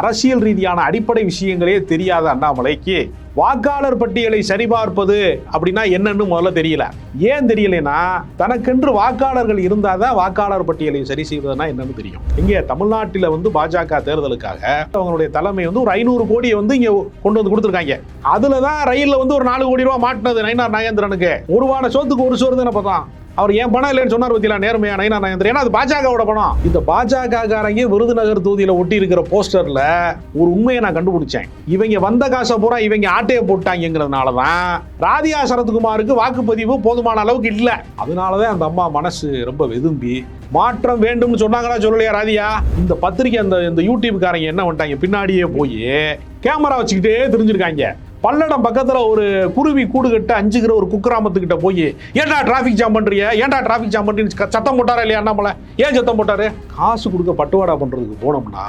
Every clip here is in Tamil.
அரசியல் ரீதியான அடிப்படை விஷயங்களே தெரியாத அண்ணாமலைக்கு வாக்காளர் பட்டியலை சரிபார்ப்பது அப்படின்னா என்னன்னு முதல்ல தெரியல. ஏன் தெரியலனா தனக்கென்று வாக்காளர்கள் இருந்தாதான் வாக்காளர் பட்டியலை சரி செய்வதுனா என்னன்னு தெரியும். இங்கே தமிழ்நாட்டில் வந்து பாஜக தேர்தலுக்காக அவங்களுடைய தலைமை வந்து ஒரு ஐநூறு கோடியை வந்து இங்கே கொண்டு வந்து கொடுத்துருக்காங்க. அதுல தான் ரயிலில் வந்து ஒரு நாலு கோடி ரூபா மாட்டினது நயினார் நாகேந்திரனுக்கு. ஒருவான சோத்துக்கு ஒரு சோறு தானே பார்த்தோம் அவர் ஏன் பணம் இல்லைன்னு சொன்னார் பத்தியில நேர்மையா நயனா நயந்திரன். ஏன்னா அது பாஜகவோட பணம். இந்த பாஜகக்காரங்க விருதுநகர் தொகுதியில ஒட்டி இருக்கிற போஸ்டர்ல ஒரு உண்மையை நான் கண்டுபிடிச்சேன். இவங்க வந்த காசை பூரா இவங்க ஆட்டையை போட்டாங்கிறதுனால தான் ராதியா சரத்குமாருக்கு வாக்குப்பதிவு போதுமான அளவுக்கு இல்லை. அதனாலதான் அந்த அம்மா மனசு ரொம்ப வெதும்பி மாற்றம் வேண்டும்னு சொன்னாங்களா சொல்லலையா ராதியா இந்த பத்திரிக்கை அந்த இந்த யூடியூப்காரங்க என்ன பண்ணிட்டாங்க பின்னாடியே போய் கேமரா வச்சுக்கிட்டே தெரிஞ்சிருக்காங்க. பல்லடம் பக்கத்தில் ஒரு குருவி கூடு கட்ட அஞ்சுகிற ஒரு குக்கிராமத்துக்கிட்ட போய் ஏன்டா டிராஃபிக் ஜாம் பண்ணுறிய ஏன்டா டிராஃபிக் ஜாம் பண்றீங்க சத்தம் போட்டாரா இல்லையா அண்ணாமலை? ஏன் சத்தம் போட்டாரு? காசு கொடுக்க பட்டுவாடா பண்ணுறதுக்கு போனோம்னா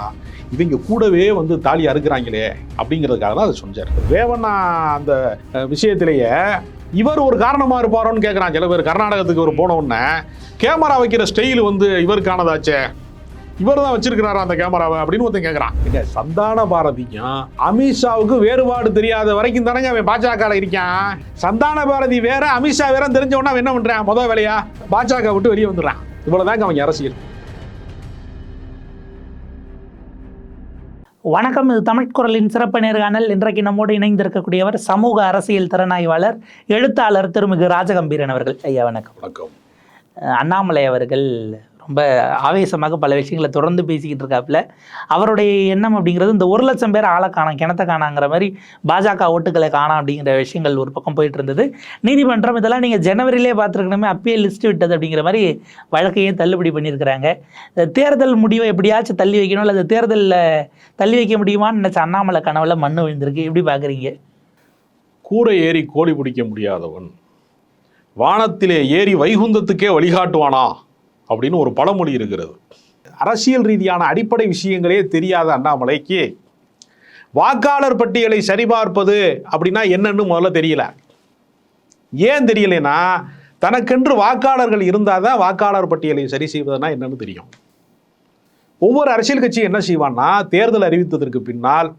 இவங்க கூடவே வந்து தாலி அறுக்கிறாங்களே அப்படிங்கிறதுக்காக தான் அதை சொன்னார். வேவண்ணா அந்த விஷயத்திலேயே இவர் ஒரு காரணமாக இருப்பாரோன்னு கேட்குறான் சில பேர் கர்நாடகத்துக்கு ஒரு போன உடனே கேமரா வைக்கிற ஸ்டைல் வந்து இவருக்கானதாச்சே. இவர் தான் வச்சிருக்கிறாரா அந்த கேமராவை அப்படின்னு ஒருத்தன் கேட்குறான் இல்ல சந்தான பாரதிக்கும் அமித்ஷாவுக்கு வேறுபாடு தெரியாத வரைக்கும் தானங்க அவன் பாஜக இருக்கான். சந்தான பாரதி வேற அமித்ஷா வேற தெரிஞ்ச உடனே அவன் என்ன பண்றான்? முத வேலையா பாஜக விட்டு வெளியே வந்துடுறான். இவ்வளவுதாங்க அவங்க அரசியல். வணக்கம் இது தமிழ் குரலின் சிறப்பு நேர்காணல் இன்றைக்கு நம்மோடு இணைந்திருக்கக்கூடியவர் சமூக அரசியல் திறனாய்வாளர் எழுத்தாளர் திருமிகு ராஜகம்பீரன் அவர்கள். ஐயா வணக்கம். வணக்கம். அண்ணாமலை அவர்கள் ரொம்ப ஆவேசமாக பல விஷயங்களை தொடர்ந்து பேசிக்கிட்டு இருக்காப்புல அவருடைய எண்ணம் அப்படிங்கிறது இந்த ஒரு லட்சம் பேர் ஆளை காணும் கிணத்த காணாங்கிற மாதிரி பாஜக ஓட்டுகளை காணாம் அப்படிங்கிற விஷயங்கள் ஒரு பக்கம் போயிட்டு இருந்தது. நீதிமன்றம் இதெல்லாம் நீங்கள் ஜனவரியிலே பார்த்துருக்கணுமே அப்பயே லிஸ்ட் விட்டது அப்படிங்கிற மாதிரி வழக்கையே தள்ளுபடி பண்ணியிருக்கிறாங்க. இந்த தேர்தல் முடிவை எப்படியாச்சும் தள்ளி வைக்கணும் இல்லை தேர்தலில் தள்ளி வைக்க முடியுமான்னு நினச்ச அண்ணாமலை கனவுல மண் விழுந்திருக்கு. எப்படி பார்க்குறீங்க? கூரை ஏறி கோழி பிடிக்க முடியாதவன். வானத்திலே ஏறி வைகுந்தத்துக்கே வழிகாட்டுவானா? அப்படின்னு ஒரு பழமொழி இருக்கிறது. அரசியல் ரீதியான அடிப்படை விஷயங்களே தெரியாத அண்ணாமலைக்கு வாக்காளர் பட்டியலை சரிபார்ப்பது அப்படின்னா என்னன்னு முதல்ல தெரியல. ஏன் தெரியலைன்னா தனக்கென்று வாக்காளர்கள் இருந்தால் தான் வாக்காளர் பட்டியலை சரி செய்வதுனா என்னன்னு தெரியும். ஒவ்வொரு அரசியல் கட்சியும் என்ன செய்வான்னா தேர்தல் அறிவித்ததற்கு பின்னால்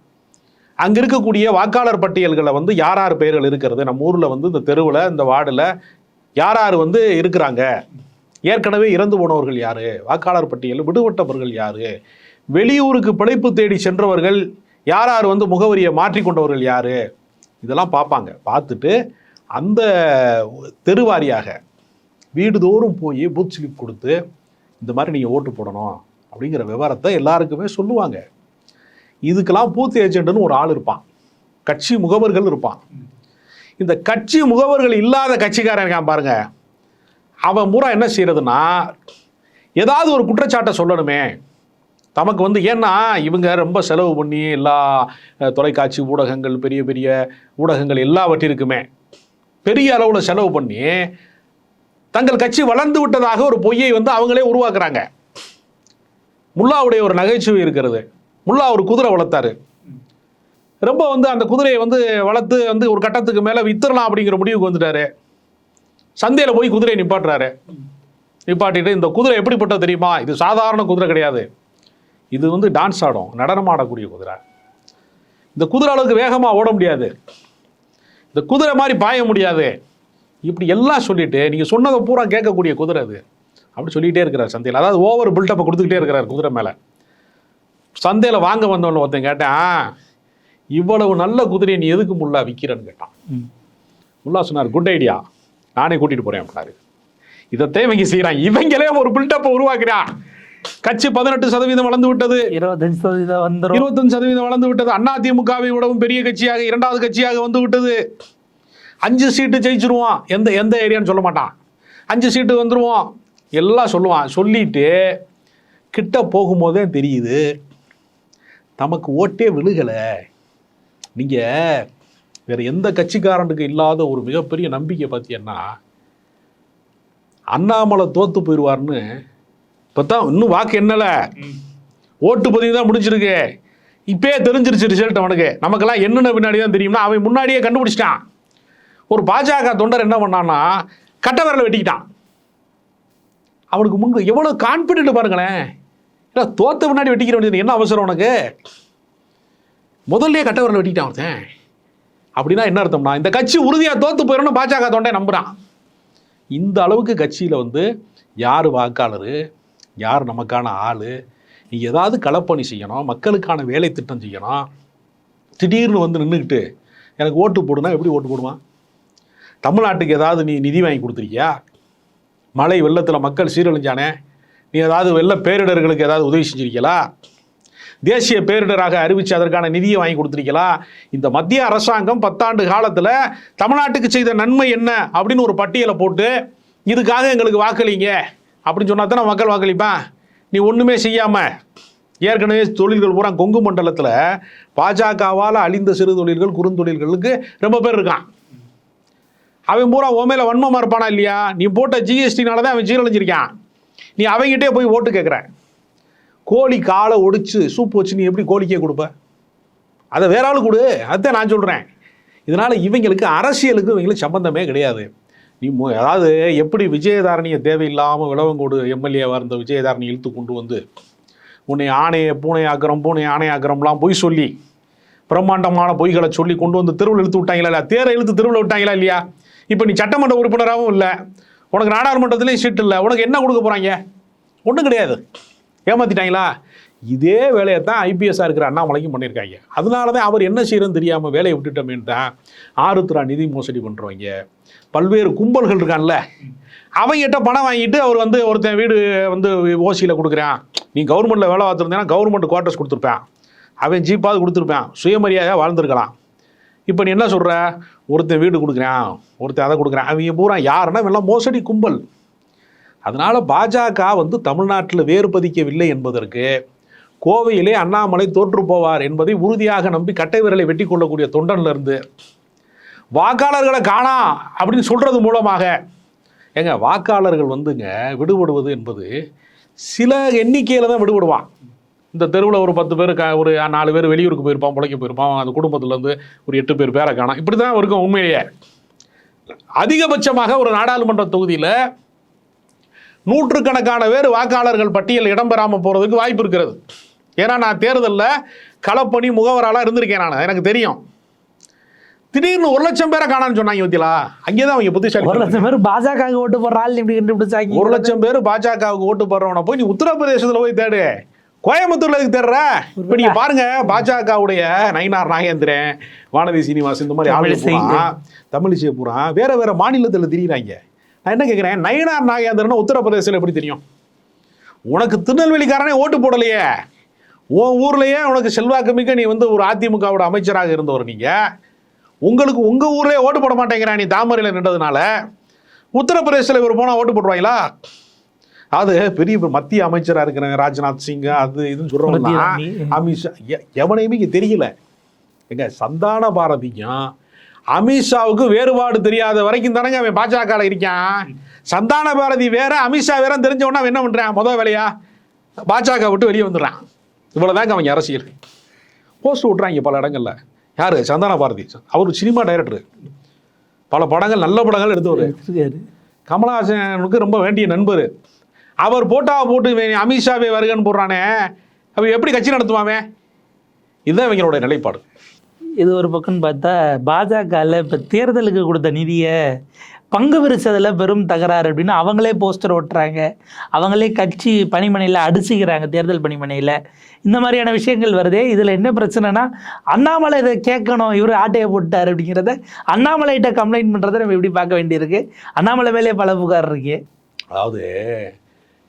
அங்கே இருக்கக்கூடிய வாக்காளர் பட்டியல்களை வந்து யார் யார் பெயர்கள் இருக்கிறது? நம்ம ஊரில் வந்து இந்த தெருவில் இந்த வார்டில் யார் யார் வந்து இருக்கிறாங்க? ஏற்கனவே இறந்து போனவர்கள் யார்? வாக்காளர் பட்டியலில் விடுபட்டவர்கள் யார்? வெளியூருக்கு பிழைப்பு தேடி சென்றவர்கள் யார் யார் வந்து முகவரியை மாற்றிக்கொண்டவர்கள் யார்? இதெல்லாம் பார்ப்பாங்க. பார்த்துட்டு அந்த தெருவாரியாக வீடுதோறும் போய் பூத் ஸ்லிப் கொடுத்து இந்த மாதிரி நீங்கள் ஓட்டு போடணும் அப்படிங்கிற விவரத்தை எல்லாருக்குமே சொல்லுவாங்க. இதுக்கெல்லாம் பூத் ஏஜென்ட்னு ஒரு ஆள் இருப்பான். கட்சி முகவர்கள் இருப்பான். இந்த கட்சி முகவர்கள் இல்லாத கட்சிக்காரன் இருக்கான் அவன் பூரா என்ன செய்கிறதுன்னா ஏதாவது ஒரு குற்றச்சாட்டை சொல்லணுமே. தமக்கு வந்து ஏன்னா இவங்க ரொம்ப செலவு பண்ணி எல்லா தொலைக்காட்சி ஊடகங்கள் பெரிய பெரிய ஊடகங்கள் எல்லாவற்றிற்குமே பெரிய அளவில் செலவு பண்ணி தங்கள் கட்சி வளர்ந்து விட்டதாக ஒரு பொய்யை வந்து அவங்களே உருவாக்குறாங்க. முல்லாவுடைய ஒரு நகைச்சுவை இருக்கிறது. முல்லா ஒரு குதிரை வளர்த்தாரு. ரொம்ப வந்து அந்த குதிரையை வந்து வளர்த்து வந்து ஒரு கட்டத்துக்கு மேலே வித்துடலாம் அப்படிங்கிற முடிவுக்கு வந்துட்டாரு. சந்தையில் போய் குதிரையை நிப்பாட்டுறாரு. நிப்பாட்டிட்டு இந்த குதிரை எப்படிப்பட்டது தெரியுமா? இது சாதாரண குதிரை கிடையாது. இது வந்து டான்ஸ் ஆடும் நடனம் ஆடக்கூடிய குதிரை. இந்த குதிரை அளவுக்கு வேகமாக ஓட முடியாது. இந்த குதிரை மாதிரி பாய முடியாது. இப்படி எல்லாம் சொல்லிட்டு நீங்கள் சொன்னதை பூரா கேட்கக்கூடிய குதிரை அது. அப்படி சொல்லிகிட்டே இருக்கிறார் சந்தையில். அதாவது ஓவர் பில்டப்பை கொடுத்துக்கிட்டே இருக்கிறார் குதிரை மேலே. சந்தையில் வாங்க வந்தவன ஒருத்தன் கேட்டான் இவ்வளவு நல்ல குதிரையை நீ எதுக்கு முல்லா விற்கிறன்னு கேட்டான். முல்லா சொன்னார் குட் ஐடியா நானே கூட்டிகிட்டு போகிறேன் அப்படின்னாரு இதைத்தான் இவங்க செய்கிறான் இவங்களே ஒரு பில்டப்பை உருவாக்குறான். கட்சி பதினெட்டு சதவீதம் வளர்ந்து விட்டது. இருபத்தஞ்சு சதவீதம் வந்துடும் இருபத்தஞ்சு சதவீதம் வளர்ந்து விட்டது. அண்ணா திமுகவை விடவும் பெரிய கட்சியாக இரண்டாவது கட்சியாக வந்து விட்டது. அஞ்சு சீட்டு ஜெயிச்சிருவான். எந்த எந்த ஏரியான்னு சொல்ல மாட்டான். அஞ்சு சீட்டு வந்துருவோம் எல்லாம் சொல்லுவான். சொல்லிட்டு கிட்ட போகும்போதே தெரியுது தமக்கு ஓட்டே விழுகலை. நீங்கள் வேற எந்த கட்சிக்காரனுக்கு இல்லாத ஒரு மிகப்பெரிய நம்பிக்கை பார்த்தீங்கன்னா அண்ணாமலை தோத்து போயிடுவார்னு இப்போ தான் இன்னும் வாக்கு என்னல ஓட்டு பதிவு தான் முடிஞ்சிருக்கு. இப்பயே தெரிஞ்சிருச்சு ரிசல்ட் அவனுக்கு. நமக்கெல்லாம் என்னென்ன பின்னாடி தான் தெரியும்னா அவன் முன்னாடியே கண்டுபிடிச்சிட்டான். ஒரு பாஜக தொண்டர் என்ன பண்ணான்னா கட்ட விரலை வெட்டிக்கிட்டான். அவனுக்கு முன்பு எவ்வளோ கான்ஃபிடென்ட் பாருங்களேன். இல்லை தோத்த முன்னாடி வெட்டிக்கிற வேண்டியது என்ன அவசரம் உனக்கு? முதல்ல கட்டவரில் வெட்டிட்டான் ஒருத்தன் அப்படின்னா என்ன அர்த்தம்னா இந்த கட்சி உறுதியாக தோத்து போயிடும்னு பாஜக தொண்டை நம்புகிறான் இந்த அளவுக்கு கட்சியில் வந்து யார் வாக்காளர் யார் நமக்கான ஆள் நீ ஏதாவது களப்பணி செய்யணும் மக்களுக்கான வேலை திட்டம் செய்யணும் திடீர்னு வந்து நின்றுக்கிட்டு எனக்கு ஓட்டு போடுனா எப்படி ஓட்டு போடுவான்? தமிழ்நாட்டுக்கு ஏதாவது நீ நிதி வாங்கி கொடுத்துருக்கியா? மழை வெள்ளத்தில் மக்கள் சீரழிஞ்சானே நீ ஏதாவது வெள்ள பேரிடர்களுக்கு ஏதாவது உதவி செஞ்சிருக்கீங்களா தேசிய பேரிடராக அறிவித்து அதற்கான நிதியை வாங்கி கொடுத்துருக்கீங்களா? இந்த மத்திய அரசாங்கம் பத்தாண்டு காலத்தில் தமிழ்நாட்டுக்கு செய்த நன்மை என்ன? அப்படின்னு ஒரு பட்டியலை போட்டு இதுக்காக எங்களுக்கு வாக்களிங்க. அப்படின்னு சொன்னால் தான் மக்கள் வாக்களிப்பேன் நீ ஒன்றுமே செய்யாமல் ஏற்கனவே தொழில்கள் பூரா கொங்கு மண்டலத்தில் பாஜகவால் அழிந்த சிறு தொழில்கள் குறுந்தொழில்களுக்கு ரொம்ப பேர் இருக்கான். அவன் பூரா உன் மேலே வன்மமாக இருப்பானா இல்லையா? நீ போட்ட ஜிஎஸ்டினால தான் அவன் சீரழிஞ்சிருக்கான். நீ அவங்ககிட்டே போய் ஓட்டு கேட்குறேன் கோழி காலை ஒடிச்சு சூப் வச்சு நீ எப்படி கோழிக்கே கொடுப்ப? அதை வேற ஆள் கொடு. அதுதான் நான் சொல்கிறேன் இதனால் இவங்களுக்கு அரசியலுக்கு இவங்களுக்கு சம்பந்தமே கிடையாது. நீ மு- அதாவது எப்படி விஜயதாரணியை தேவையில்லாமல் விளவங்கோடு எம்எல்ஏவாக இருந்த விஜயதாரணி இழுத்து கொண்டு வந்து உன்னை ஆணையை பூனை ஆக்கிரம் பூனை ஆணை ஆக்கிரம்லாம் பொய் சொல்லி பிரம்மாண்டமான பொய்களை சொல்லி கொண்டு வந்து தெருவில் இழுத்து விட்டாங்களா இல்லையா? தேரை இழுத்து தெருவில் விட்டாங்களா இல்லையா? இப்போ நீ சட்டமன்ற உறுப்பினராகவும் இல்லை. உனக்கு நாடாளுமன்றத்துலேயும் சீட் இல்லை. உனக்கு என்ன கொடுக்க போகிறாங்க ஒன்றும் கிடையாது. ஏமாத்திட்டாங்களா? இதே வேலையை தான் ஐபிஎஸ்ஸாக இருக்கிற அண்ணாமலைக்கும் பண்ணியிருக்காங்க. அதனால தான் அவர் என்ன செய்யறதுன்னு தெரியாமல் வேலையை விட்டுட்டோமேன்னு தான் ஆருத்ரா நிதி மோசடி பண்ணுறவங்க பல்வேறு கும்பல்கள் இருக்கான்ல. அவங்ககிட்ட பணம் வாங்கிட்டு அவர் வந்து ஒருத்தன் வீடு வந்து ஓசியில் கொடுக்குறான். நீ கவர்மெண்ட்டில் வேலை பார்த்துருந்தேன்னா கவர்மெண்ட் குவார்ட்டர்ஸ் கொடுத்துருப்பேன். அவன் ஜீப்பாவது கொடுத்துருப்பேன். சுயமரியாதையாக வாழ்ந்துருக்கலாம். இப்போ நீ என்ன சொல்கிற ஒருத்தன் வீடு கொடுக்குறான். ஒருத்தன் அதை கொடுக்குறான். அவங்க பூரா யாருன்னா எல்லாம் மோசடி கும்பல். அதனால் பாஜக வந்து தமிழ்நாட்டில் வேறு பதிக்கவில்லை என்பதற்கு கோவையிலே அண்ணாமலை தோற்று போவார் என்பதை உறுதியாக நம்பி கட்டை விரலை வெட்டி கொள்ளக்கூடிய தொண்டன்ல இருந்து வாக்காளர்களை காணா அப்படின்னு சொல்கிறது மூலமாக. ஏங்க வாக்காளர்கள் வந்துங்க விடுபடுவது என்பது சில எண்ணிக்கையில் தான் விடுபடுவான். இந்த தெருவில் ஒரு பத்து பேர் க ஒரு நாலு பேர் வெளியூருக்கு போயிருப்பான் பிழைக்க போயிருப்பான் அந்த குடும்பத்துலேருந்து ஒரு எட்டு பேர் பேரை காணாம் இப்படி தான் இருக்கும் உண்மையிலேயே. அதிகபட்சமாக ஒரு நாடாளுமன்ற தொகுதியில் நூற்றுக்கணக்கான பேர் வாக்காளர்கள் பட்டியல் இடம்பெறாமல் போகிறதுக்கு வாய்ப்பு இருக்கிறது. ஏன்னா நான் தேர்தலில் களப்பணி முகவராலாம் இருந்திருக்கேன் நான். எனக்கு தெரியும். திடீர்னு ஒரு லட்சம் பேரை காணான்னு சொன்னாங்க பத்தியலா அங்கே தான் அவங்க ஒரு புத்திசாலி லட்சம் பேர் பாஜக ஓட்டு போடுற ஆள் இப்படி கண்டுபிடிச்சாங்க. ஒரு லட்சம் பேர் பாஜகவுக்கு ஓட்டு போடுறவனை போய் நீ உத்தரப்பிரதேசத்தில் போய் தேடு. கோயம்புத்தூர்ல எதுக்கு தேடுற? இப்போ நீங்க பாருங்க பாஜகவுடைய நயினார் நாகேந்திரன் வானதி சீனிவாசன் இந்த மாதிரி ஆளுங்க. பூரா தமிழிசை பூரா வேற வேற மாநிலத்தில் திரியிறாங்க. நான் என்ன கேட்குறேன் நயினார் நாகேந்திரன் உத்தரப்பிரதேசத்தில் எப்படி தெரியும்? உனக்கு திருநெல்வேலிக்காரனே ஓட்டு போடலையே. உன் ஊர்லயே உனக்கு செல்வாக்கு மிக்க நீ வந்து ஒரு அதிமுகவோட அமைச்சராக இருந்தவர் நீங்க. உங்களுக்கு உங்க ஊர்லயே ஓட்டு போட மாட்டேங்கிறா நீ தாமரையில் நின்றதுனால. உத்தரப்பிரதேசத்தில் இவர் போனால் ஓட்டு போடுவாங்களா அது பெரிய மத்திய அமைச்சராக இருக்கிற ராஜ்நாத் சிங் அது இதுன்னு சொல்கிறவங்க. அமித்ஷா எவனையுமே இங்கே தெரியல. எங்க சந்தான பாரதியும் அமித்ஷாவுக்கு வேறுபாடு தெரியாத வரைக்கும் தானங்க அவன் பாஜகவில் இருக்கான். சந்தான பாரதி வேற அமித்ஷா வேற தெரிஞ்ச உடனே என்ன பண்ணுறான் முதல் வேலையா பாஜக விட்டு வெளியே வந்துடுறான். இவ்வளோதாங்க அவங்க அரசியல். போஸ்ட் விட்றாங்க பல இடங்கள்ல. யாரு? சந்தான பாரதி. அவர் சினிமா டைரக்டர் பல படங்கள் நல்ல படங்கள் எடுத்தவர். கமலஹாசனுக்கு ரொம்ப வேண்டிய நண்பர். அவர் போட்டா போட்டு அமித்ஷாவே வருகன்னு போடுறானே. அவன் எப்படி கட்சி நடத்துவாமே இதுதான் இவங்களோட நிலைப்பாடு. இது ஒரு பக்கம்னு பார்த்தா பாஜகவில் இப்போ தேர்தலுக்கு கொடுத்த நிதியை பங்கு பிரிச்சதில் பெரும் தகராறு அப்படின்னு அவங்களே போஸ்டர் ஓட்டுறாங்க. அவங்களே கட்சி பணிமனையில் அடிச்சுக்கிறாங்க தேர்தல் பணிமனையில். இந்த மாதிரியான விஷயங்கள் வருதே. இதில் என்ன பிரச்சனைனா அண்ணாமலை இதை கேட்கணும் இவர் ஆட்டையை போட்டார் அப்படிங்கிறத அண்ணாமலைகிட்ட கம்ப்ளைண்ட் பண்ணுறதை நம்ம எப்படி பார்க்க வேண்டியிருக்கு? அண்ணாமலை மேலே பல புகார் இருக்கு. அதாவது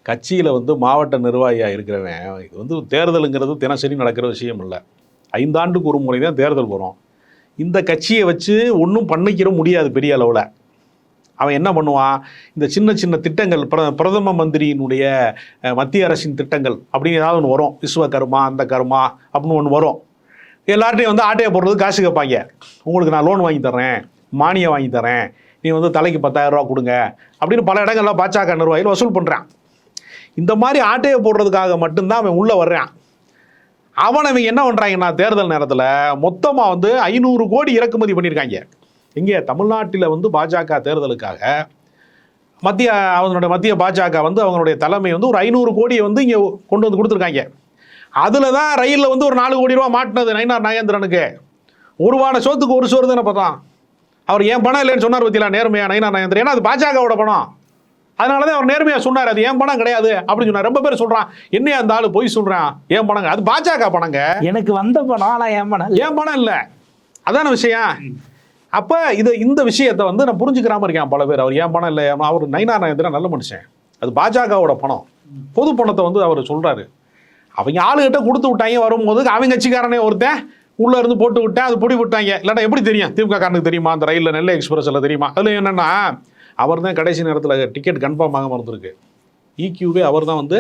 கட்சியில் வந்து மாவட்ட நிர்வாகியாக இருக்கிறவன் இது வந்து தேர்தலுங்கிறது தினசரி நடக்கிற விஷயம் இல்லை. ஐந்தாண்டுக்கு ஒரு முறை தான் தேர்தல் வரும். இந்த கட்சியை வச்சு ஒன்றும் பண்ணிக்கிற முடியாது பெரிய அளவில். அவன் என்ன பண்ணுவான்? இந்த சின்ன சின்ன திட்டங்கள் பிர பிரதம மந்திரியினுடைய மத்திய அரசின் திட்டங்கள் அப்படின்னு ஏதாவது ஒன்று வரும். விஸ்வகர்மா அந்த கர்மா அப்படின்னு ஒன்று வரும். எல்லார்ட்டையும் வந்து ஆட்டையை போடுறது காசு கேட்பாங்க. உங்களுக்கு நான் லோன் வாங்கி தரேன் மானியம் வாங்கி தரேன் நீ வந்து தலைக்கு பத்தாயிரம் ரூபா கொடுங்க. அப்படின்னு பல இடங்கள்லாம் பாஜக நிர்வாகிகள் வசூல் பண்ணுறான் இந்த மாதிரி ஆட்டையை போடுறதுக்காக மட்டும்தான் அவன் உள்ளே வர்றான். அவன் இவங்க என்ன பண்ணுறாங்கன்னா தேர்தல் நேரத்தில் மொத்தமாக வந்து ஐநூறு கோடி இறக்குமதி பண்ணியிருக்காங்க. இங்கே தமிழ்நாட்டில் வந்து பாஜக தேர்தலுக்காக மத்திய அவங்களுடைய மத்திய பாஜக வந்து அவங்களுடைய தலைமை வந்து ஒரு ஐநூறு கோடியை வந்து இங்கே கொண்டு வந்து கொடுத்துருக்காங்க. அதில் தான் ரயிலில் வந்து ஒரு நாலு கோடி ரூபா மாட்டினது நயினார் நாகேந்திரனுக்கு. ஒரு வாட சோத்துக்கு ஒரு சோறு தானே பார்த்தான் அவர் ஏன் பணம் இல்லைன்னு சொன்னார் பத்தியா நேர்மையா நயினார் நாகேந்திரன். ஏன்னா அது பாஜகவோட பணம். அதனால தான் அவர் நேர்மையா சொன்னார் அது ஏன் பணம் கிடையாது? அப்படின்னு சொன்னார். ரொம்ப பேர் சொல்றான் என்னையா அந்த ஆளு போய் சொல்றான் ஏன் பணங்க? அது பாஜக பணங்க. எனக்கு வந்த பணம் ஆனா ஏன் பணம் இல்ல. ஏன் பணம் இல்லை? அதான விஷயம். அப்போ இது இந்த விஷயத்தை வந்து நான் புரிஞ்சுக்கிறாம இருக்கேன் பல பேர். அவர் ஏன் பணம் இல்லை? அவர் நயினார் நாகேந்திரன் நல்ல மனுஷன். அது பாஜகவோட பணம். பொது பணத்தை வந்து அவர் சொல்றாரு. அவங்க ஆளுகிட்ட கொடுத்து விட்டாங்க வரும்போது அவங்க கட்சிக்காரனே ஒருத்தன் உள்ள இருந்து போட்டு விட்டேன் அது பொடி விட்டாங்க இல்லாட்டா எப்படி தெரியும்? திமுக காரனுக்கு தெரியுமா? அந்த ரயிலில் நெல்லை எக்ஸ்பிரஸ்ல தெரியுமா? அதில் என்னன்னா அவர் தான் கடைசி நேரத்தில் டிக்கெட் கன்ஃபார்ம் ஆகாம இருந்திருக்கு. இக்யூவே அவர் தான் வந்து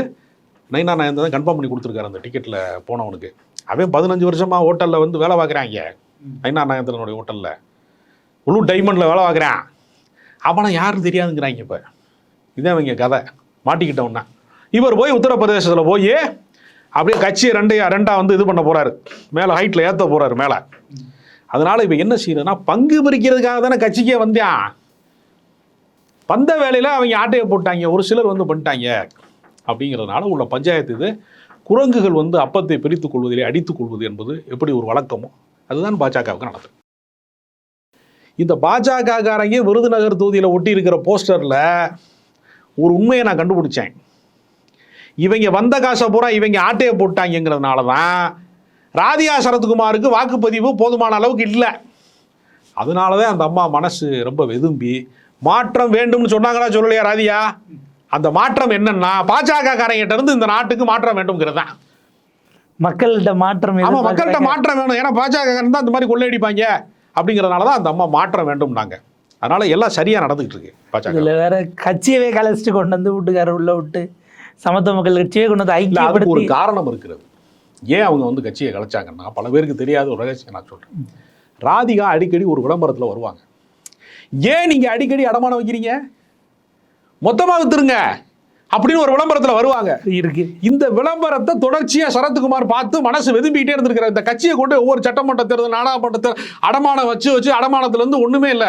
நைனா நயன் தான் கன்ஃபார்ம் பண்ணி கொடுத்துருக்காரு அந்த டிக்கெட்டில் போனவனுக்கு. அவன் பதினஞ்சு வருஷமா ஹோட்டலில் வந்து வேலை பார்க்குறாங்க. நைனா நயந்திரனுடைய ஹோட்டலில் முழு டைமண்டில் வேலை பார்க்குறான். அவனை யாரும் தெரியாதுங்கிறாங்க இப்போ. இதான் அவங்க கதை. மாட்டிக்கிட்டவனா இவர் போய் உத்தரப்பிரதேசத்தில் போய் அப்படியே கட்சியை ரெண்டு ரெண்டாக வந்து இது பண்ண போறாரு. மேலே ஹைட்டில் ஏற்ற போறாரு மேலே. அதனால இப்போ என்ன செய்யறதுன்னா பங்கு பிரிக்கிறதுக்காக தானே கட்சிக்கே வந்தான் வந்த வேலையில் அவங்க ஆட்டையை போட்டாங்க ஒரு சிலர் வந்து பண்ணிட்டாங்க. அப்படிங்கிறதுனால உள்ள பஞ்சாயத்து இது குரங்குகள் வந்து அப்பத்தை பிரித்துக் கொள்வதிலே அடித்துக் கொள்வது என்பது எப்படி ஒரு வழக்கமோ அதுதான் பாஜகவுக்கு நடந்தது. இந்த பாஜகக்காரங்க விருதுநகர் தொகுதியில் ஒட்டி இருக்கிற போஸ்டரில் ஒரு உண்மையை நான் கண்டுபிடிச்சேன். இவங்க வந்த காசை பூரா இவங்க ஆட்டையை போட்டாங்கங்கிறதுனால தான் ராதியா சரத்குமாருக்கு வாக்குப்பதிவு போதுமான அளவுக்கு இல்லை. அதனால தான் அந்த அம்மா மனசு ரொம்ப வெதும்பி மாற்றம் வேண்டும்னு சொன்னாங்களா சொல்லலையா ராதியா அந்த மாற்றம் என்னன்னா பாஜக காரங்கிட்ட இருந்து இந்த நாட்டுக்கு மாற்றம் வேண்டும்ங்கிறது தான். மக்கள்கிட்ட மாற்றம் ஆமா. மக்கள்கிட்ட மாற்றம் வேணும். ஏன்னா பாஜக தான் இந்த மாதிரி கொள்ளையடிப்பாங்க. அப்படிங்கிறதுனால தான் அந்த அம்மா மாற்றம் வேண்டும்னாங்க. அதனால எல்லாம் சரியா நடந்துகிட்டு இருக்கு பாஜக. இதுல வேற கட்சியவே கலைச்சிட்டு கொண்டு வந்து வீட்டுக்காரர் உள்ள விட்டு சமத்துவ மக்கள் கட்சியே கொண்டு வந்து இல்ல அதுக்கு ஒரு காரணம் இருக்கிறது ஏன் அவங்க வந்து கட்சியை கலைச்சாங்கன்னா பல பேருக்கு தெரியாத ஒரு ரகசியம் நான் சொல்றேன். ராதிகா அடிக்கடி ஒரு விளம்பரத்துல வருவாங்க. ஏன் நீங்க அடிக்கடி அடமானம் வைக்கிறீங்க? மொத்தமா வித்துருங்க. அப்படின்னு ஒரு விளம்பரத்துல வருவாங்க. இருக்கு. இந்த விளம்பரத்தை தொடர்ச்சியா சரத்குமார் பார்த்து மனசு வெதும்பிட்டே இருந்திருக்கிற இந்த கட்சியை கொண்டு ஒவ்வொரு சட்டமன்ற தேர்தல் நாடாளுமன்ற தேர்தல் அடமானம் வச்சு வச்சு அடமானத்துல இருந்து ஒண்ணுமே இல்லை.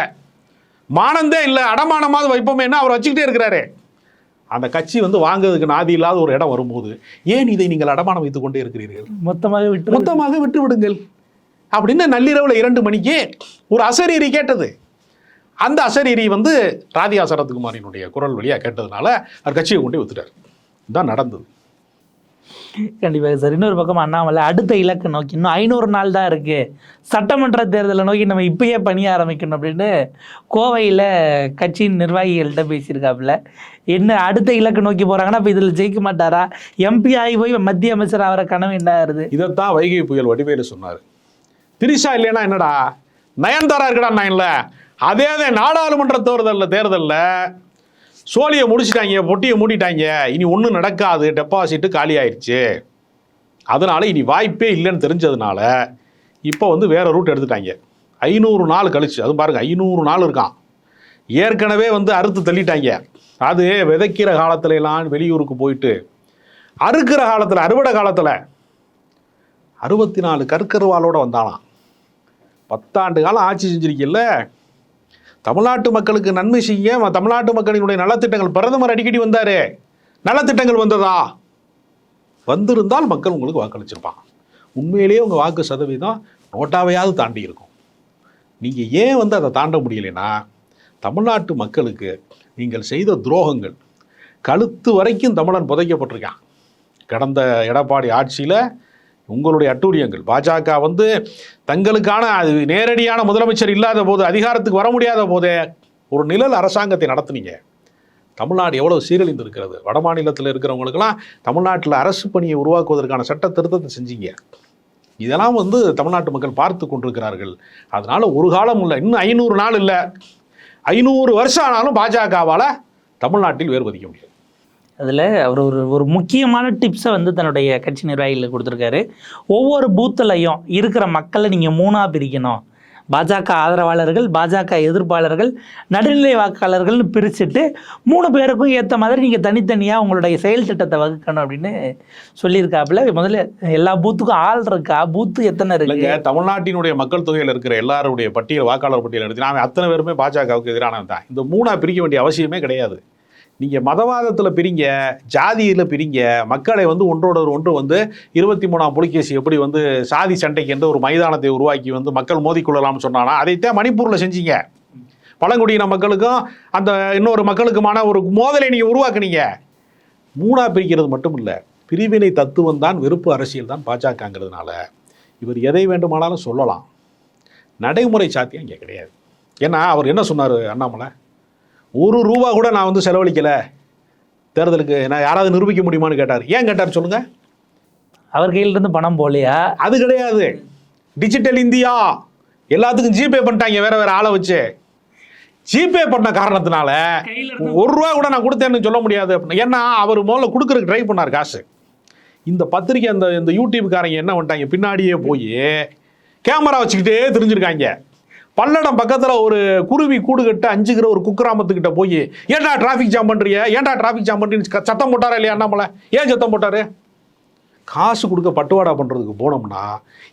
மானந்தே இல்லை. அடமானமாவது வைப்போமேன்னா அவர் வச்சுக்கிட்டே இருக்கிறாரு. அந்த கட்சி வந்து வாங்குறதுக்கு நாதி இல்லாத ஒரு இடம் வரும்போது ஏன் இதை நீங்கள் அடமானம் வைத்துக் கொண்டே இருக்கிறீர்கள்? மொத்தமாக விட்டு மொத்தமாக விட்டு விடுங்கள் அப்படின்னு நள்ளிரவுல இரண்டு மணிக்கு ஒரு அசரீரி கேட்டது. அந்த அசரீரி வந்து ராதிகா சரத்குமாரினுடைய குரல் வழியா கேட்டதுனால அவர் கட்சியை கொண்டு வித்துட்டார் இதுதான் நடந்தது. கண்டிப்பாக சார். இன்னொரு பக்கம் அண்ணாமலை அடுத்த இலக்கு நோக்கி இன்னும் ஐநூறு நாள் தான் இருக்கு. சட்டமன்ற தேர்தலை நோக்கி நம்ம இப்பயே பணிய ஆரம்பிக்கணும் அப்படின்னு கோவையில் கட்சியின் நிர்வாகிகள்கிட்ட பேசியிருக்காப்புல. என்ன அடுத்த இலக்கு நோக்கி போறாங்கன்னா இப்போ இதில் ஜெயிக்க மாட்டாரா? எம்பி ஆகி போய் மத்திய அமைச்சர் ஆகிற கனவு என்ன ஆகுது? இதைத்தான் வைகை புயல் வடிவேலு சொன்னார். திரிஷா இல்லைன்னா என்னடா? நயன்தாரா இருக்கடா நான் அதே அதே நாடாளுமன்ற தேர்தலில் தேர்தலில் சோழியை முடிச்சிட்டாங்க பொட்டியை மூடிட்டாங்க. இனி ஒன்றும் நடக்காது டெபாசிட்டு காலி ஆயிடுச்சு அதனால் இனி வாய்ப்பே இல்லைன்னு தெரிஞ்சதுனால இப்போ வந்து வேறு ரூட் எடுத்துட்டாங்க. ஐநூறு நாள் கழிச்சு அதுவும் பாருங்கள் ஐநூறு நாள் இருக்கான். ஏற்கனவே வந்து அறுத்து தள்ளிட்டாங்க. அது விதைக்கிற காலத்துல எல்லாம் வெளியூருக்கு போயிட்டு அறுக்கிற காலத்தில் அறுவடை காலத்தில் அறுபத்தி நாலு கற்கருவாலோட வந்தானாம். பத்தாண்டு காலம் ஆட்சி செஞ்சிருக்கீல்ல தமிழ்நாட்டு மக்களுக்கு நன்மை செய்ய தமிழ்நாட்டு மக்களினுடைய நலத்திட்டங்கள் பிரதமர் அடிக்கடி வந்தாரே. நலத்திட்டங்கள் வந்ததா? வந்திருந்தால் மக்கள் உங்களுக்கு வாக்களிச்சிருப்பான் உண்மையிலேயே உங்கள் வாக்கு சதவீதம் நோட்டாவையாவது தாண்டி இருக்கும். நீங்கள் ஏன் வந்து அதை தாண்ட முடியலைன்னா தமிழ்நாட்டு மக்களுக்கு நீங்கள் செய்த துரோகங்கள் கழுத்து வரைக்கும் தமிழன் புதைக்கப்பட்டிருக்கான். கடந்த எடப்பாடி ஆட்சியில் உங்களுடைய அட்டூழியங்கள். பாஜக வந்து தங்களுக்கான அது நேரடியான முதலமைச்சர் இல்லாத போது அதிகாரத்துக்கு வர முடியாத போதே ஒரு நிழல் அரசாங்கத்தை நடத்துனீங்க. தமிழ்நாடு எவ்வளோ சீரழிந்து இருக்கிறது வட மாநிலத்தில் இருக்கிறவங்களுக்கெல்லாம் தமிழ்நாட்டில் அரசு பணியை உருவாக்குவதற்கான சட்ட திருத்தத்தை செஞ்சீங்க. இதெல்லாம் வந்து தமிழ்நாட்டு மக்கள் பார்த்து கொண்டிருக்கிறார்கள். அதனால் ஒரு காலம் இல்லை இன்னும் ஐநூறு நாள் இல்லை. ஐநூறு வருஷம் ஆனாலும் பாஜகவால் தமிழ்நாட்டில் வேறு பதிக்க முடியாது அதில் அவர் ஒரு ஒரு முக்கியமான டிப்ஸை வந்து தன்னுடைய கட்சி நிர்வாகிகளுக்கு கொடுத்துருக்காரு. ஒவ்வொரு பூத்துலையும் இருக்கிற மக்களை நீங்கள் மூணாக பிரிக்கணும். பாஜக ஆதரவாளர்கள் பாஜக எதிர்ப்பாளர்கள் நடுநிலை வாக்காளர்கள்னு பிரிச்சுட்டு மூணு பேருக்கும் ஏற்ற மாதிரி நீங்கள் தனித்தனியாக உங்களுடைய செயல் திட்டத்தை வகுக்கணும் அப்படின்னு சொல்லியிருக்காப்புல. முதல்ல எல்லா பூத்துக்கும் ஆள் இருக்கா? பூத்து எத்தனை இருக்கு? தமிழ்நாட்டினுடைய மக்கள் தொகையில் இருக்கிற எல்லாருடைய பட்டியல் வாக்காளர் பட்டியல் எடுத்து அவன் அத்தனை பேருமே பாஜகவுக்கு எதிரானது தான் இந்த மூணாக பிரிக்க வேண்டிய அவசியமே கிடையாது. நீங்கள் மதவாதத்தில் பிரிங்க ஜாதியில் பிரிங்க மக்களை வந்து ஒன்றோட ஒன்று வந்து இருபத்தி மூணாம் புலிகேசி எப்படி வந்து சாதி சண்டைக்கு எந்த ஒரு மைதானத்தை உருவாக்கி வந்து மக்கள் மோதிக்கொள்ளலாம்னு சொன்னானா அதைத்தான் மணிப்பூரில் செஞ்சீங்க. பழங்குடியின மக்களுக்கும் அந்த இன்னொரு மக்களுக்குமான ஒரு மோதலை நீங்கள் உருவாக்குனீங்க. மூணாக பிரிக்கிறது மட்டும் இல்லை பிரிவினை தத்துவம் தான் வெறுப்பு அரசியல் தான் பாஜகங்கிறதுனால. இவர் எதை வேண்டுமானாலும் சொல்லலாம். நடைமுறை சாத்தியம் இங்கே கிடையாது. ஏன்னா அவர் என்ன சொன்னார் அண்ணாமலை? ஒரு ரூபா கூட நான் வந்து செலவழிக்கலை. தேர்தலுக்கு நான் யாராவது நிரூபிக்க முடியுமான்னு கேட்டார். ஏன் கேட்டார் சொல்லுங்க. அவர் கையில இருந்து பணம் போலையா அது கிடையாது. டிஜிட்டல் இந்தியா எல்லாத்துக்கும் ஜிபே பண்ணிட்டாங்க வேற வேற ஆளை வச்சு. ஜிபே பண்ண காரணத்தினால ஒரு ரூபா கூட நான் கொடுத்தேன்னு சொல்ல முடியாது அப்படின்னு. ஏன்னா அவர் முதல்ல கொடுக்கறதுக்கு ட்ரை பண்ணார் காசு. இந்த பத்திரிக்கை அந்த இந்த யூடியூப்காரங்க என்ன பண்ணிட்டாங்க? பின்னாடியே போய் கேமரா வச்சுக்கிட்டே தெரிஞ்சிருக்காங்க. பல்லடம் பக்கத்தில் ஒரு குருவி கூடு கட்ட அஞ்சுகிற ஒரு குக்கிராமத்துக்கிட்ட போய் ஏன்டா டிராஃபிக் ஜாம் பண்ணுறிய ஏன்டா டிராஃபிக் ஜாம் பண்ணுறீன்னு சத்தம் போட்டாரா இல்லையா அண்ணாமலை? ஏன் சத்தம் போட்டாரு? காசு கொடுக்க பட்டுவாடா பண்ணுறதுக்கு போனோம்னா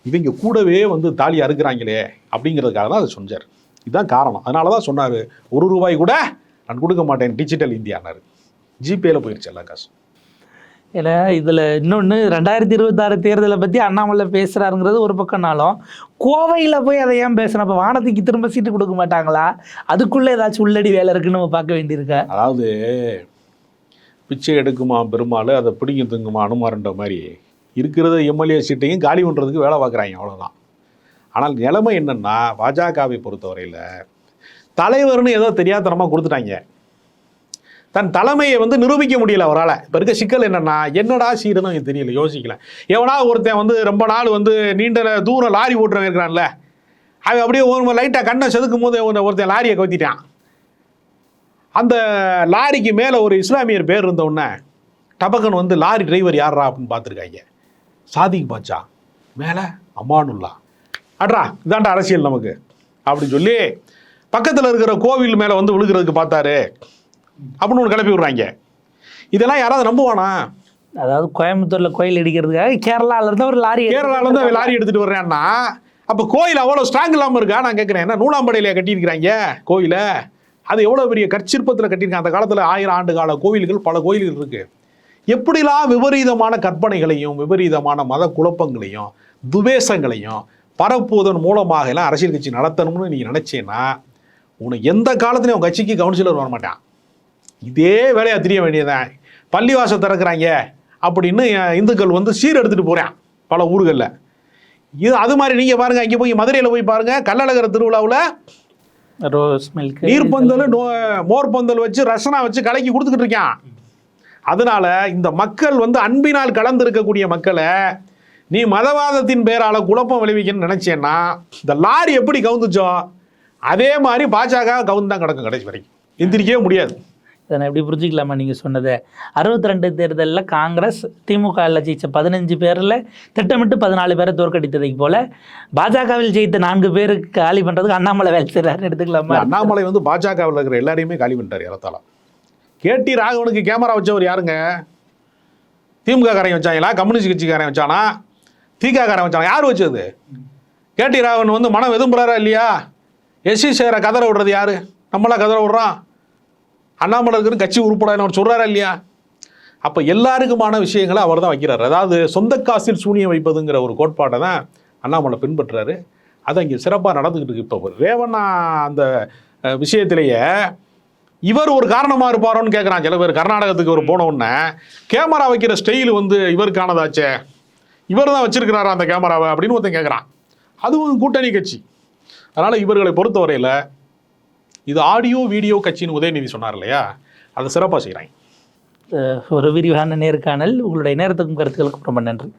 இவங்க கூடவே வந்து தாலி அறுக்கிறாங்களே அப்படிங்கிறதுக்காக தான் அதை சொன்னார். இதுதான் காரணம். அதனால தான் சொன்னார் ஒரு ரூபாய் கூட நான் கொடுக்க மாட்டேன் டிஜிட்டல் இந்தியானார் ஜிபேயில் போயிடுச்சு எல்லா காசு ஏன்னா இதில் இன்னொன்று ரெண்டாயிரத்தி இருபத்தாறு தேர்தலை பற்றி அண்ணாமலை பேசுகிறாருங்கிறது ஒரு பக்கம்னாலும் கோவையில் போய் அதை ஏன் பேசுகிறோம் அப்போ வானத்துக்கு திரும்ப சீட்டு கொடுக்க மாட்டாங்களா? அதுக்குள்ளே ஏதாச்சும் உள்ளடி வேலை இருக்குன்னு நம்ம பார்க்க வேண்டியிருக்க. அதாவது பிச்சை எடுக்குமா பெருமாள் அதை பிடிங்கி திங்குமா அனுமாருன்ற மாதிரி இருக்கிறத எம்எல்ஏ சீட்டையும் காலி பண்ணுறதுக்கு வேலை பார்க்குறாங்க அவ்வளோதான் ஆனால் நிலைமை என்னென்னா பாஜகவை பொறுத்தவரையில் தலைவர்னு ஏதோ தெரியாதனமாக கொடுத்துட்டாங்க. தன் தலைமையை வந்து நிரூபிக்க முடியல அவரால். இப்போ இருக்க சிக்கல் என்னன்னா என்னடா சீருன்னு எனக்கு தெரியல யோசிக்கல. எவனா ஒருத்தன் வந்து ரொம்ப நாள் வந்து நீண்ட தூரம் லாரி ஓட்டுறவன் இருக்கிறான்ல அவன் அப்படியே ஒரு லைட்டாக கண்ணை செதுக்கும் போது ஒருத்தன் லாரியை கவுத்திட்டான். அந்த லாரிக்கு மேலே ஒரு இஸ்லாமியர் பேர் இருந்தவுடனே டபக்கன் வந்து லாரி டிரைவர் யாரா அப்படின்னு பார்த்துருக்காங்க. சாதிக் பாச்சா மேலே அம்மானுல்லா. அட்ரா இதாண்டா அரசியல் நமக்கு. அப்படின்னு சொல்லி பக்கத்தில் இருக்கிற கோவில் மேலே வந்து விழுகிறதுக்கு பார்த்தாரு. அப்படின்னு ஒன்று கிளப்பி விடுறாங்க. இதெல்லாம் யாராவது நம்புவானா? அதாவது கோயம்புத்தூரில் கோயில் இடிக்கிறதுக்காக கேரளால இருந்து ஒரு லாரி கேரளாலேருந்து அவன் லாரி எடுத்துகிட்டு வர்றேன்னா அப்போ கோயில் அவ்வளோ ஸ்ட்ராங் இல்லாமல் இருக்கா? நான் கேட்குறேன் என்ன நூலாம்படையில கட்டியிருக்கிறாங்க கோயிலை? அது எவ்வளோ பெரிய கற்சிற்பத்தில் கட்டியிருக்காங்க? அந்த காலத்தில் ஆயிரம் ஆண்டு கால கோவில்கள் பல கோயில்கள் இருக்குது எப்படிலாம் விபரீதமான கற்பனைகளையும் விபரீதமான மத குழப்பங்களையும் துவேஷங்களையும் பரப்புவதன் மூலமாக எல்லாம் அரசியல் கட்சி நடத்தணும்னு நீங்கள் நினச்சேன்னா உனக்கு எந்த காலத்துலையும் உன் கட்சிக்கு கவுன்சிலர் வர மாட்டான் இதே வேலையாக தெரிய வேண்டியதான் பள்ளிவாசல் திறக்கிறாங்க அப்படின்னு இந்துக்கள் வந்து சீர் எடுத்துகிட்டு போகிறேன் பல ஊர்களில். இது அது மாதிரி நீங்கள் பாருங்கள் இங்கே போய் மதுரையில் போய் பாருங்கள் கள்ளழகர திருவிழாவில் ரோஸ் மில்க் நீர்ப்பந்தல் நோ மோர்பந்தல் வச்சு ரசனா வச்சு கலக்கி கொடுத்துக்கிட்டு இருக்கான். அதனால இந்த மக்கள் வந்து அன்பினால் கலந்து இருக்கக்கூடிய மக்களை நீ மதவாதத்தின் பேரால குழப்பம் விளைவிக்கணும்னு நினைச்சேன்னா இந்த லாரி எப்படி கவுந்துச்சோ அதே மாதிரி பாஜக கவுந்து தான் கிடக்கும் கடைசி வரைக்கும். எந்திரிக்கவே முடியாது. இதை நான் எப்படி புரிஞ்சுக்கலாமா நீங்கள் சொன்னதை? அறுபத்தி ரெண்டு தேர்தலில் காங்கிரஸ் திமுகவில் ஜெயித்த பதினஞ்சு பேரில் திட்டமிட்டு பதினாலு பேரை தோற்கடித்ததைப் போல பாஜகவில் ஜெயித்த நான்கு பேருக்கு காலி பண்ணுறதுக்கு அண்ணாமலை வேலை செய்கிறாரு எடுத்துக்கலாமா? அண்ணாமலை வந்து பாஜகவில் இருக்கிற எல்லாரையுமே காலி பண்ணிட்டார் ஏறத்தாழ. கேடி ராகவனுக்கு கேமரா வச்சவர் யாருங்க? திமுக காரன் வச்சாங்களா? கம்யூனிஸ்ட் கட்சிக்காரன் வச்சானா? திக காரன் வச்சானா? யார் வச்சது? கேடி ராகவன் வந்து மனம் வெதும்புறாரா இல்லையா? எஸ்சி சேர கதற விடுறது யாரு? நம்மளா கதற விடுறோம். அண்ணாமலை இருக்கிற கட்சி உருப்படான்னு அவர் சொல்கிறாரா இல்லையா? அப்போ எல்லாருக்குமான விஷயங்களை அவர் தான் வைக்கிறார். அதாவது சொந்த காசில் சூனியம் வைப்பதுங்கிற ஒரு கோட்பாட்டை தான் அண்ணாமலை பின்பற்றுறாரு. அதை இங்கே சிறப்பாக நடந்துக்கிட்டு இருக்கு. இப்போ ரேவண்ணா அந்த விஷயத்திலேயே இவர் ஒரு காரணமாக இருப்பாரோன்னு கேட்குறான் சில பேர் கர்நாடகத்துக்கு ஒரு போன உடனே கேமரா வைக்கிற ஸ்டைல் வந்து இவருக்கானதாச்சே இவர் தான் வச்சிருக்கிறாரா அந்த கேமராவை அப்படின்னு ஒருத்தன் கேட்குறான் அதுவும் கூட்டணி கட்சி. அதனால் இவர்களை பொறுத்தவரையில் இது ஆடியோ வீடியோ கட்சின்னு உதயநிதி சொன்னார் இல்லையா? அதை சிறப்பாக செய்கிறாங்க ஒரு விரிவான நேர்காணல். உங்களுடைய நேரத்துக்கும் கருத்துக்களுக்கும் ரொம்ப நன்றி.